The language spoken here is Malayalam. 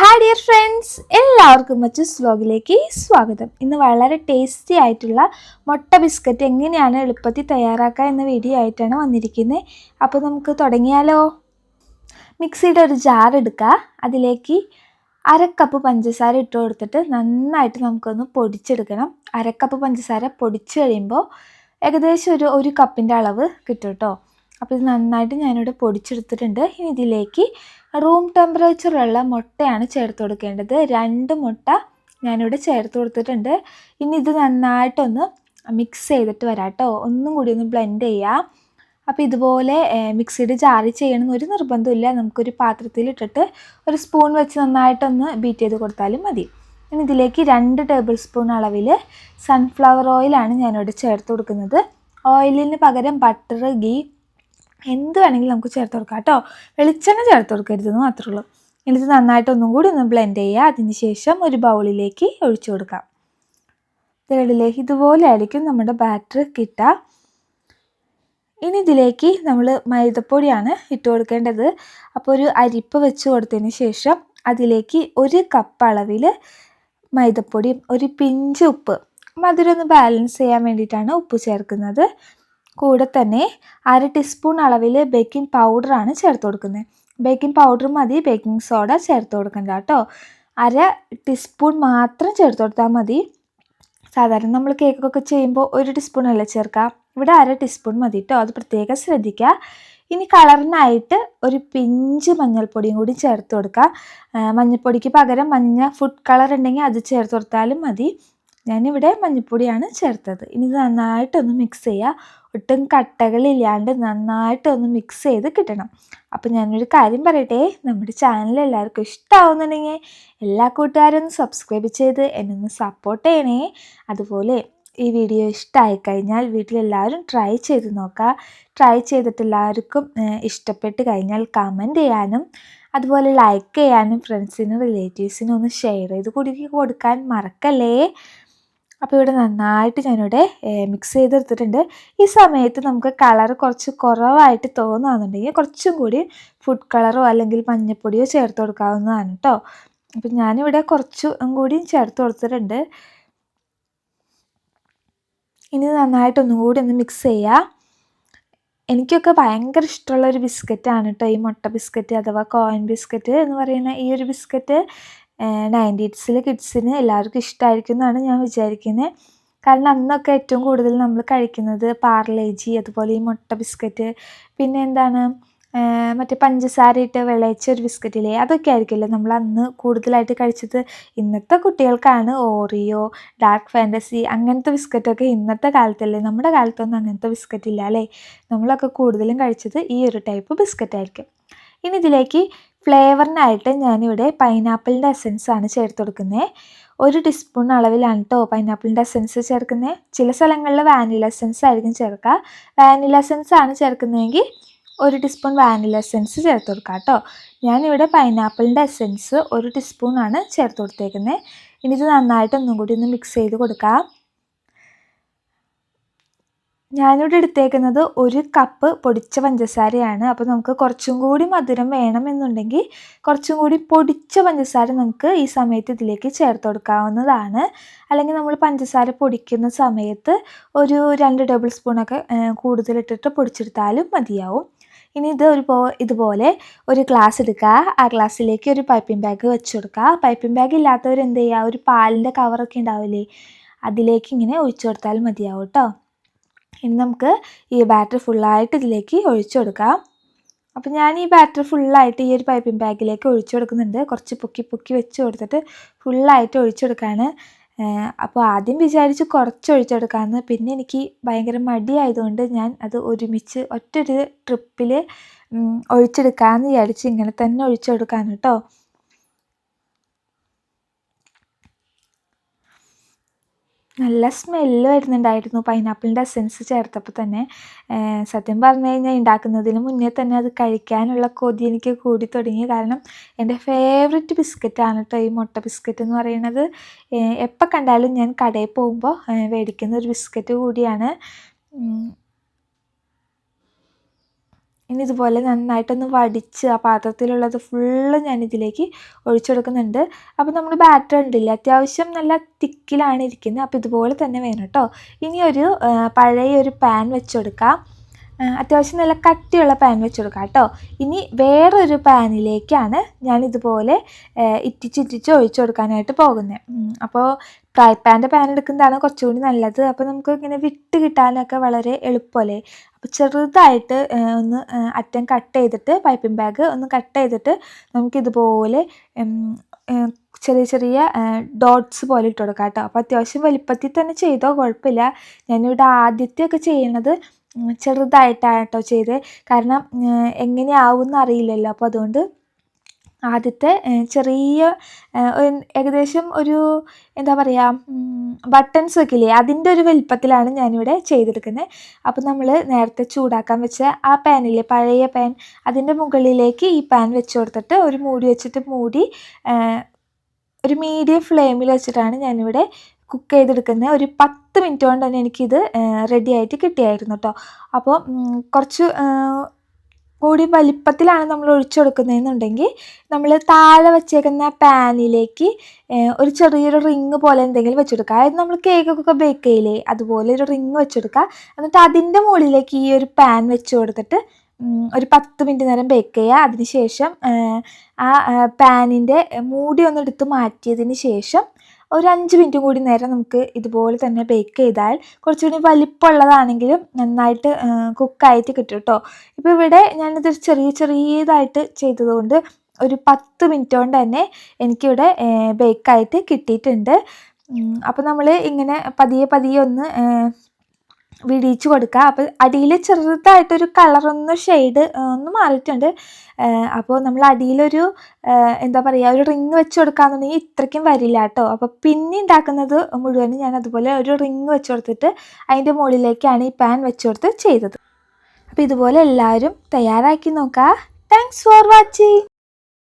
ഹായ് ഡിയർ ഫ്രണ്ട്സ് എല്ലാവർക്കും മച്ചസ് വ്ലോഗിലേക്ക് സ്വാഗതം. ഇന്ന് വളരെ ടേസ്റ്റി ആയിട്ടുള്ള മുട്ട ബിസ്ക്കറ്റ് എങ്ങനെയാണ് എളുപ്പത്തിൽ തയ്യാറാക്കുക എന്ന വീഡിയോ ആയിട്ടാണ് വന്നിരിക്കുന്നത് അപ്പോൾ നമുക്ക് തുടങ്ങിയാലോ? മിക്സിയുടെ ഒരു ജാർ എടുക്കുക അതിലേക്ക് അരക്കപ്പ് കപ്പ് പഞ്ചസാര ഇട്ട് കൊടുത്തിട്ട് നന്നായിട്ട് നമുക്കൊന്ന് പൊടിച്ചെടുക്കണം. അരക്കപ്പ് കപ്പ് പഞ്ചസാര പൊടിച്ച് കഴിയുമ്പോൾ ഏകദേശം ഒരു ഒരു കപ്പിന്റെ അളവ് കിട്ടും കേട്ടോ അപ്പോൾ ഇത് നന്നായിട്ട് ഞാനിവിടെ പൊടിച്ചെടുത്തിട്ടുണ്ട്. ഇനി ഇതിലേക്ക് റൂം ടെമ്പറേച്ചറുള്ള മുട്ടയാണ് ചേർത്ത് കൊടുക്കേണ്ടത്. രണ്ട് മുട്ട ഞാനിവിടെ ചേർത്ത് കൊടുത്തിട്ടുണ്ട്. ഇനി ഇത് നന്നായിട്ടൊന്ന് മിക്സ് ചെയ്തിട്ട് വരാം കേട്ടോ. ഒന്നും കൂടി ഒന്ന് ബ്ലെൻഡ് ചെയ്യാം. അപ്പോൾ ഇതുപോലെ മിക്സിയുടെ ജാറി ചെയ്യണമെന്ന് ഒരു നിർബന്ധമില്ല നമുക്കൊരു പാത്രത്തിൽ ഇട്ടിട്ട് ഒരു സ്പൂൺ വെച്ച് നന്നായിട്ടൊന്ന് ബീറ്റ് ചെയ്ത് കൊടുത്താലും മതി. ഇനി ഇതിലേക്ക് രണ്ട് ടേബിൾ സ്പൂൺ അളവിൽ സൺഫ്ലവർ ഓയിലാണ് ഞാനിവിടെ ചേർത്ത് കൊടുക്കുന്നത്. ഓയിലിന് പകരം ബട്ടർ ഗീ എന്ത് വേണമെങ്കിലും നമുക്ക് ചേർത്ത് കൊടുക്കാം കേട്ടോ. വെളിച്ചെണ്ണ ചേർത്ത് കൊടുക്കരുതെന്ന് മാത്രമേ ഉള്ളൂ. എന്നിട്ട് നന്നായിട്ട് ഒന്നും കൂടി ഒന്ന് ബ്ലെൻഡ് ചെയ്യുക. അതിന് ശേഷം ഒരു ബൗളിലേക്ക് ഒഴിച്ചു കൊടുക്കാം. തേടിലേക്ക് ഇതുപോലെ ആയിരിക്കും നമ്മുടെ ബാറ്റർ കിട്ടുക. ഇനി ഇതിലേക്ക് നമ്മൾ മൈദപ്പൊടിയാണ് ഇട്ട് കൊടുക്കേണ്ടത്. അപ്പോൾ ഒരു അരിപ്പ് വെച്ച് കൊടുത്തതിന് ശേഷം അതിലേക്ക് ഒരു കപ്പ് അളവിൽ മൈദപ്പൊടിയും ഒരു പിഞ്ച് ഉപ്പ്. മധുരം ഒന്ന് ബാലൻസ് ചെയ്യാൻ വേണ്ടിയിട്ടാണ് ഉപ്പ് ചേർക്കുന്നത്. കൂടെ തന്നെ അര ടീസ്പൂൺ അളവിൽ ബേക്കിംഗ് പൗഡറാണ് ചേർത്ത് കൊടുക്കുന്നത്. ബേക്കിംഗ് പൗഡർ മതി ബേക്കിംഗ് സോഡ ചേർത്ത് കൊടുക്കണ്ട കേട്ടോ. അര ടീസ്പൂൺ മാത്രം ചേർത്ത് കൊടുത്താൽ മതി. സാധാരണ നമ്മൾ കേക്കൊക്കെ ചെയ്യുമ്പോൾ ഒരു ടീസ്പൂൺ അല്ലേ ചേർക്കുക ഇവിടെ അര ടീസ്പൂൺ മതി കേട്ടോ. അത് പ്രത്യേകം ശ്രദ്ധിക്കുക. ഇനി കളറിനായിട്ട് ഒരു പിഞ്ച് മഞ്ഞൾപ്പൊടിയും കൂടി ചേർത്ത് കൊടുക്കുക. മഞ്ഞൾപ്പൊടിക്ക് പകരം മഞ്ഞ ഫുഡ് കളർ ഉണ്ടെങ്കിൽ അത് ചേർത്ത് കൊടുത്താലും മതി. ഞാനിവിടെ മഞ്ഞൾപ്പൊടിയാണ് ചേർത്തത്. ഇനി നന്നായിട്ടൊന്ന് മിക്സ് ചെയ്യുക ഒട്ടും കട്ടകളില്ലാണ്ട് നന്നായിട്ടൊന്ന് മിക്സ് ചെയ്ത് കിട്ടണം. അപ്പോൾ ഞാനൊരു കാര്യം പറയട്ടെ. നമ്മുടെ ചാനൽ എല്ലാവർക്കും ഇഷ്ടമാവുന്നുണ്ടെങ്കിൽ എല്ലാ കൂട്ടുകാരും സബ്സ്ക്രൈബ് ചെയ്ത് എന്നെ ഒന്ന് സപ്പോർട്ട് ചെയ്യണേ. അതുപോലെ ഈ വീഡിയോ ഇഷ്ടമായി കഴിഞ്ഞാൽ വീട്ടിലെല്ലാവരും ട്രൈ ചെയ്ത് നോക്കുക ട്രൈ ചെയ്തിട്ട് എല്ലാവർക്കും ഇഷ്ടപ്പെട്ട് കഴിഞ്ഞാൽ കമന്റ് ചെയ്യാനും അതുപോലെ ലൈക്ക് ചെയ്യാനും ഫ്രണ്ട്സിനും റിലേറ്റീവ്സിനും ഒന്ന് ഷെയർ ചെയ്ത് കൂടി കൊടുക്കാൻ മറക്കല്ലേ? അപ്പോൾ ഇവിടെ നന്നായിട്ട് ഞാനിവിടെ മിക്സ് ചെയ്തെടുത്തിട്ടുണ്ട്. ഈ സമയത്ത് നമുക്ക് കളർ കുറച്ച് കുറവായിട്ട് തോന്നുകയാണെന്നുണ്ടെങ്കിൽ കുറച്ചും കൂടി ഫുഡ് കളറോ അല്ലെങ്കിൽ മഞ്ഞപ്പൊടിയോ ചേർത്ത് കൊടുക്കാവുന്നതാണ് കേട്ടോ അപ്പം ഞാനിവിടെ കുറച്ചും കൂടി ചേർത്ത് കൊടുത്തിട്ടുണ്ട്. ഇനി നന്നായിട്ടൊന്നും കൂടി ഒന്ന് മിക്സ് ചെയ്യുക എനിക്കൊക്കെ ഭയങ്കര ഇഷ്ടമുള്ള ഒരു ബിസ്ക്കറ്റാണ് കേട്ടോ ഈ മുട്ട ബിസ്ക്കറ്റ് അഥവാ കോയിൻ ബിസ്ക്കറ്റ് എന്ന് പറയുന്ന ഈ ഒരു ബിസ്ക്കറ്റ് നയന്റീസിലെ കിഡ്സിന് എല്ലാവർക്കും ഇഷ്ടമായിരിക്കും എന്നാണ് ഞാൻ വിചാരിക്കുന്നത് കാരണം അന്നൊക്കെ ഏറ്റവും കൂടുതൽ നമ്മൾ കഴിക്കുന്നത് പാർലേജി അതുപോലെ ഈ മുട്ട ബിസ്ക്കറ്റ് പിന്നെ എന്താണ് മറ്റേ പഞ്ചസാര ഇട്ട് വിളയിച്ച ഒരു ബിസ്ക്കറ്റില്ലേ അതൊക്കെ ആയിരിക്കുമല്ലോ നമ്മൾ അന്ന് കൂടുതലായിട്ട് കഴിച്ചത്. ഇന്നത്തെ കുട്ടികൾക്കാണ് ഓറിയോ ഡാർക്ക് ഫാന്റസി അങ്ങനത്തെ ബിസ്ക്കറ്റൊക്കെ ഇന്നത്തെ കാലത്തല്ലേ നമ്മുടെ കാലത്തൊന്നും അങ്ങനത്തെ ബിസ്ക്കറ്റ് ഇല്ല അല്ലേ? നമ്മളൊക്കെ കൂടുതലും കഴിച്ചത് ഈ ഒരു ടൈപ്പ് ബിസ്ക്കറ്റ് ആയിരിക്കും ഇനി ഇതിലേക്ക് ഫ്ലേവറിനായിട്ട് ഞാനിവിടെ പൈനാപ്പിളിന്റെ എസൻസ് ആണ് ചേർത്ത് കൊടുക്കുന്നത് ഒരു ടീസ്പൂൺ അളവിലാണ് കേട്ടോ പൈനാപ്പിളിന്റെ എസൻസ് ചേർക്കുന്നത് ചില സ്ഥലങ്ങളിൽ വാനില എസൻസ് ആയിരിക്കും ചേർക്കുക. വാനില എസൻസ് ആണ് ചേർക്കുന്നതെങ്കിൽ ഒരു ടീസ്പൂൺ വാനില എസൻസ് ചേർത്ത് കൊടുക്കുക കേട്ടോ ഞാനിവിടെ പൈനാപ്പിളിന്റെ എസൻസ് ഒരു ടീസ്പൂൺ ആണ് ചേർത്ത് കൊടുത്തേക്കുന്നത് ഇനി ഇത് നന്നായിട്ട് ഒന്നും കൂടി ഒന്ന് മിക്സ് ചെയ്ത് കൊടുക്കാം. ഞാനിവിടെ എടുത്തേക്കുന്നത് ഒരു കപ്പ് പൊടിച്ച പഞ്ചസാരയാണ്. അപ്പോൾ നമുക്ക് കുറച്ചും കൂടി മധുരം വേണമെന്നുണ്ടെങ്കിൽ കുറച്ചും കൂടി പൊടിച്ച പഞ്ചസാര നമുക്ക് ഈ സമയത്ത് ഇതിലേക്ക് ചേർത്ത് കൊടുക്കാവുന്നതാണ്. അല്ലെങ്കിൽ നമ്മൾ പഞ്ചസാര പൊടിക്കുന്ന സമയത്ത് ഒരു രണ്ട് ടേബിൾ സ്പൂണൊക്കെ കൂടുതലിട്ടിട്ട് പൊടിച്ചെടുത്താലും മതിയാവും. ഇനി ഇത് ഒരു ഇതുപോലെ ഒരു ഗ്ലാസ് എടുക്കുക. ആ ഗ്ലാസ്സിലേക്ക് ഒരു പൈപ്പിംഗ് ബാഗ് വെച്ച് കൊടുക്കുക. പൈപ്പിംഗ് ബാഗ് ഇല്ലാത്തവർ എന്ത് ചെയ്യുക ഒരു പാലിന്റെ കവറൊക്കെ ഉണ്ടാവില്ലേ? അതിലേക്ക് ഇങ്ങനെ ഒഴിച്ചു കൊടുത്താൽ മതിയാവും കേട്ടോ. ഇനി നമുക്ക് ഈ ബാറ്റർ ഫുള്ളായിട്ട് ഇതിലേക്ക് ഒഴിച്ചു കൊടുക്കാം. അപ്പോൾ ഞാൻ ഈ ബാറ്റർ ഫുള്ളായിട്ട് ഈ ഒരു പൈപ്പിംഗ് ബാഗിലേക്ക് ഒഴിച്ചു കൊടുക്കുന്നുണ്ട്. കുറച്ച് പൊക്കി പൊക്കി വെച്ച് കൊടുത്തിട്ട് ഫുള്ളായിട്ട് ഒഴിച്ചു കൊടുക്കുകയാണ് അപ്പോൾ ആദ്യം വിചാരിച്ച് കുറച്ച് ഒഴിച്ചെടുക്കാമെന്ന് പിന്നെ എനിക്ക് ഭയങ്കര മടിയായതുകൊണ്ട് ഞാൻ അത് ഒരുമിച്ച് ഒറ്റ ഒറ്റൊരു ട്രിപ്പിൽ ഒഴിച്ചെടുക്കാമെന്ന് വിചാരിച്ച് ഇങ്ങനെ തന്നെ ഒഴിച്ചെടുക്കാൻ കേട്ടോ. നല്ല സ്മെല്ല് വരുന്നുണ്ടായിരുന്നു പൈനാപ്പിളിന്റെ എസൻസ് ചേർത്തപ്പോൾ തന്നെ. സത്യം പറഞ്ഞു കഴിഞ്ഞാൽ ഉണ്ടാക്കുന്നതിന് മുന്നേ തന്നെ അത് കഴിക്കാനുള്ള കൊതി എനിക്ക് കൂടി തുടങ്ങി. കാരണം എന്റെ ഫേവററ്റ് ബിസ്ക്കറ്റാണ് കേട്ടോ ഈ മുട്ട ബിസ്ക്കറ്റ് എന്ന് പറയുന്നത്. എപ്പോൾ കണ്ടാലും ഞാൻ കടയിൽ പോകുമ്പോൾ മേടിക്കുന്ന ഒരു ബിസ്ക്കറ്റ് കൂടിയാണ്. ഇനി ഇതുപോലെ നന്നായിട്ടൊന്ന് വടിച്ച് ആ പാത്രത്തിലുള്ളത് ഫുള്ള് ഞാനിതിലേക്ക് ഒഴിച്ചു കൊടുക്കുന്നുണ്ട്. അപ്പോൾ നമ്മൾ ബാറ്റർ ഉണ്ടില്ല അത്യാവശ്യം നല്ല തിക്കിലാണ് ഇരിക്കുന്നത്. അപ്പോൾ ഇതുപോലെ തന്നെ വേണം കേട്ടോ ഇനി ഒരു പഴയ ഒരു പാൻ വെച്ച് കൊടുക്കാം. അത്യാവശ്യം നല്ല കട്ടിയുള്ള പാൻ വെച്ച് കൊടുക്കാം കേട്ടോ ഇനി വേറൊരു പാനിലേക്കാണ് ഞാൻ ഇതുപോലെ ഇറ്റിച്ചിറ്റിച്ച് ഒഴിച്ചു കൊടുക്കാനായിട്ട് പോകുന്നത് അപ്പോൾ ഫ്രൈ പാന്റെ പാൻ എടുക്കുന്നതാണ് കുറച്ചുകൂടി നല്ലത്. അപ്പോൾ നമുക്ക് ഇങ്ങനെ വിട്ട് കിട്ടാനൊക്കെ വളരെ എളുപ്പമല്ലേ? അപ്പോൾ ചെറുതായിട്ട് ഒന്ന് അറ്റം കട്ട് ചെയ്തിട്ട് പൈപ്പിംഗ് ബാഗ് ഒന്ന് കട്ട് ചെയ്തിട്ട് നമുക്കിതുപോലെ ചെറിയ ചെറിയ ഡോട്ട്സ് പോലെ ഇട്ട് കൊടുക്കാം കേട്ടോ. അപ്പോൾ അത്യാവശ്യം വലിപ്പത്തിൽ തന്നെ ചെയ്തോ കുഴപ്പമില്ല. ഞാനിവിടെ ആദ്യത്തെയൊക്കെ ചെയ്യണത് ചെറുതായിട്ടാണ് കേട്ടോ ചെയ്തത്. കാരണം എങ്ങനെയാവും എന്ന് അറിയില്ലല്ലോ. അപ്പോൾ അതുകൊണ്ട് ആദ്യത്തെ ചെറിയ ഏകദേശം ഒരു എന്താ പറയുക ബട്ടൺസ് വെക്കില്ലേ അതിന്റെ ഒരു വലിപ്പത്തിലാണ് ഞാനിവിടെ ചെയ്തെടുക്കുന്നത്. അപ്പോൾ നമ്മൾ നേരത്തെ ചൂടാക്കാൻ വെച്ച ആ പാനില്ലേ പഴയ പാൻ അതിന്റെ മുകളിലേക്ക് ഈ പാൻ വെച്ച് കൊടുത്തിട്ട് ഒരു മൂടി വെച്ചിട്ട് മൂടി ഒരു മീഡിയം ഫ്ലെയിമിൽ വെച്ചിട്ടാണ് ഞാനിവിടെ കുക്ക് ചെയ്തെടുക്കുന്നത്. ഒരു പത്ത് മിനിറ്റ് കൊണ്ട് തന്നെ എനിക്കിത് റെഡി ആയിട്ട് കിട്ടിയായിരുന്നു കേട്ടോ അപ്പോൾ കുറച്ച് കൂടി വലിപ്പത്തിലാണ് നമ്മൾ ഒഴിച്ചു കൊടുക്കുന്നതെന്നുണ്ടെങ്കിൽ നമ്മൾ താഴെ വെച്ചേക്കുന്ന പാനിലേക്ക് ഒരു ചെറിയൊരു റിങ് പോലെ എന്തെങ്കിലും വെച്ചെടുക്കുക. അതായത് നമ്മൾ കേക്കൊക്കെ ബേക്ക് ചെയ്യില്ലേ അതുപോലെ ഒരു റിങ് വെച്ചെടുക്കുക. എന്നിട്ട് അതിന്റെ മുകളിലേക്ക് ഈ ഒരു പാൻ വെച്ച് കൊടുത്തിട്ട് ഒരു പത്ത് മിനിറ്റ് നേരം ബേക്ക് ചെയ്യുക. അതിനുശേഷം ശേഷം ആ പാനിന്റെ മൂടി ഒന്ന് എടുത്ത് മാറ്റിയതിന് ശേഷം ഒരു അഞ്ച് മിനിറ്റ് കൂടി നേരം നമുക്ക് ഇതുപോലെ തന്നെ ബേക്ക് ചെയ്താൽ കുറച്ചുകൂടി വലിപ്പമുള്ളതാണെങ്കിലും നന്നായിട്ട് കുക്കായിട്ട് കിട്ടും കേട്ടോ ഇപ്പോൾ ഇവിടെ ഞാനിത് ചെറിയ ചെറിയതായിട്ട് ചെയ്തതുകൊണ്ട് ഒരു പത്ത് മിനിറ്റ് കൊണ്ട് തന്നെ എനിക്കിവിടെ ബേക്കായിട്ട് കിട്ടിയിട്ടുണ്ട്. അപ്പോൾ നമ്മൾ ഇങ്ങനെ പതിയെ പതിയെ ഒന്ന് വിടിയിച്ച് കൊടുക്കുക. അപ്പോൾ അടിയിൽ ചെറുതായിട്ടൊരു കളറൊന്ന് ഷെയ്ഡ് ഒന്ന് മാറിയിട്ടുണ്ട്. അപ്പോൾ നമ്മൾ അടിയിലൊരു എന്താ പറയുക ഒരു റിങ് വെച്ച് കൊടുക്കുകയെന്നുണ്ടെങ്കിൽ ഇത്രയ്ക്കും വരില്ല കേട്ടോ. അപ്പോൾ പിന്നെ ഉണ്ടാക്കുന്നത് മുഴുവനും ഞാൻ അതുപോലെ ഒരു റിങ് വെച്ച് കൊടുത്തിട്ട് അതിന്റെ മുകളിലേക്കാണ് ഈ പാൻ വെച്ച് കൊടുത്ത് ചെയ്തത്. അപ്പോൾ ഇതുപോലെ എല്ലാവരും തയ്യാറാക്കി നോക്കുക. Thanks for watching